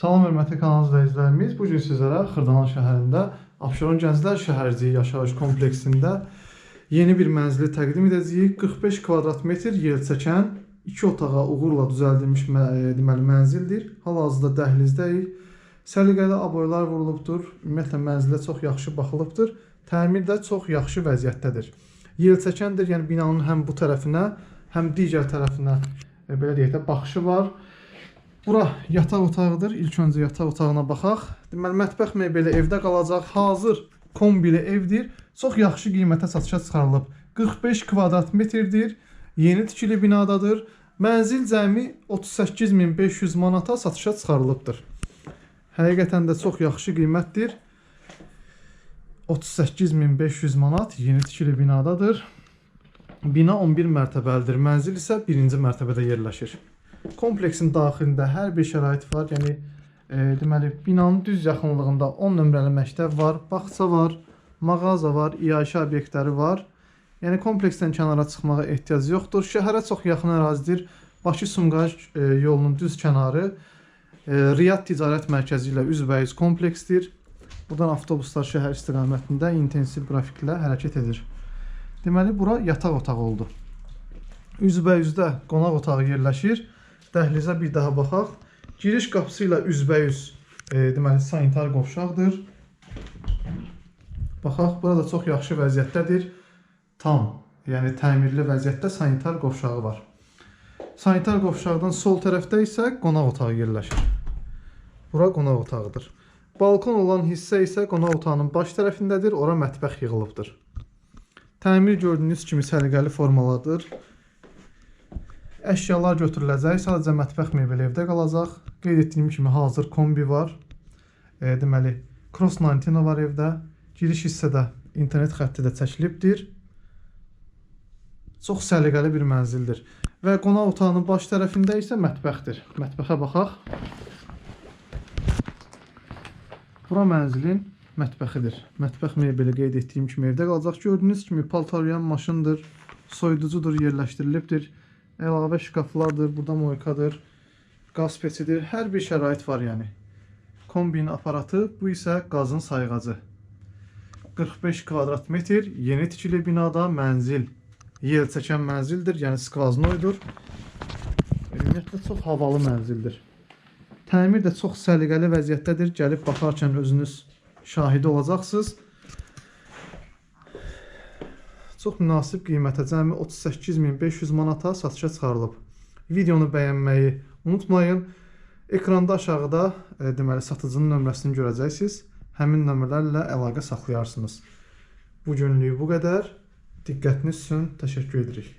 Salam hörmətli kanal izləyicilərimiz. Bu gün sizlərə Xırdalan şəhərində Abşeron Gənclər Şəhərciyi yaşayış kompleksində yeni bir mənzili təqdim edəcəyik. 45 kvadrat metr yer çəkən, 2 otağa uğurla düzəldilmiş mə- e, deməli mənzildir. Hal-hazırda dəhlizdəyik. Səliqəli aboylar vurulubdur. Ümumiyyətlə mənzilə çox yaxşı baxılıbdır. Təmir də çox yaxşı vəziyyətdədir. Yer çəkəndir, yəni binanın həm bu tərəfinə, həm digər tərəfinə e, belə deyək də baxışı var. Bura yataq otağıdır. İlk öncə yataq otağına baxaq. Deməli mətbəx mebeli evdə qalacaq. Hazır kombili evdir. Çox yaxşı qiymətə satışa çıxarılıb. 45 kvadrat metrdir. Yeni tikili binadadır. Mənzil cəmi 38500 manata satışa çıxarılıbdır. Həqiqətən də çox yaxşı qiymətdir. 38500 manat yeni tikili binadadır. Bina 11 mərtəbəlidir. Mənzil isə 1-ci mərtəbədə yerləşir. Kompleksin daxilində hər bir şərait var. Yəni e, deməli binanın düz yaxınlığında 10 nömrəli məktəb var, bağça var, mağaza var, iaşə obyektləri var. Yəni kompleksdən kənara çıxmağa ehtiyac yoxdur. Şəhərə çox yaxın ərazidir. Bakı-Sumqayıt e, yolunun düz kənarı e, Riyad Ticarət Mərkəzi ilə üzbəyiz kompleksdir. Buradan avtobuslar şəhər istiqamətində intensiv qrafiklə hərəkət edir. Deməli bura yataq otağı oldu. Üzbəyüzdə qonaq otağı yerləşir. Dəhlizə bir daha baxaq. Giriş qapısı ilə üzbəyüz e, deməli sanitar qovşaqdır. Baxaq, burada çox yaxşı vəziyyətdədir. Tam, yəni təmirli vəziyyətdə sanitar qovşağı var. Sanitar qovşaqdan sol tərəfdə isə qonaq otağı yerləşir. Bura qonaq otağıdır. Balkon olan hissə isə qonaq otağının baş tərəfindədir. Ora mətbəx yığılıbdır. Təmir gördüyünüz kimi səliqəli formalardır. Əşyalar götürüləcək. Sadəcə mətbəx mebeli evdə qalacaq. Qeyd etdiyim kimi hazır kombi var. E, deməli, cross antena var evdə. Giriş hissədə internet xətti də çəkilibdir. Çox səliqəli bir mənzildir. Və qonaq otağının baş tərəfində isə mətbəxdir. Mətbəxə baxaq. Bura mənzilin mətbəxidir. Mətbəx mebeli qeyd etdiyim kimi evdə qalacaq. Gördüyünüz kimi paltarlayan maşındır, soyuducudur, yerləşdirilibdir. Əlavə şkaflardır, burada moykadır, qaz peçidir. Hər bir şərait var yəni. Kombin aparatı, bu isə qazın sayğacı. 45 kvadrat metr yeni tikili binada mənzil. Yel çəkən mənzildir, yəni skvaznoydur. Ümumiyyətlə çox havalı mənzildir. Təmir də çox səliqəli vəziyyətdədir. Gəlib baxarkən özünüz şahidi olacaqsınız. Çox münasib qiymətə cəmi 38500 manata satışa çıxarılıb. Videonu bəyənməyi unutmayın. Ekranda aşağıda e, deməli satıcının nömrəsini görəcəksiniz. Həmin nömrələrlə əlaqə saxlayarsınız. Bu günlük bu qədər. Diqqətiniz üçün təşəkkür edirik.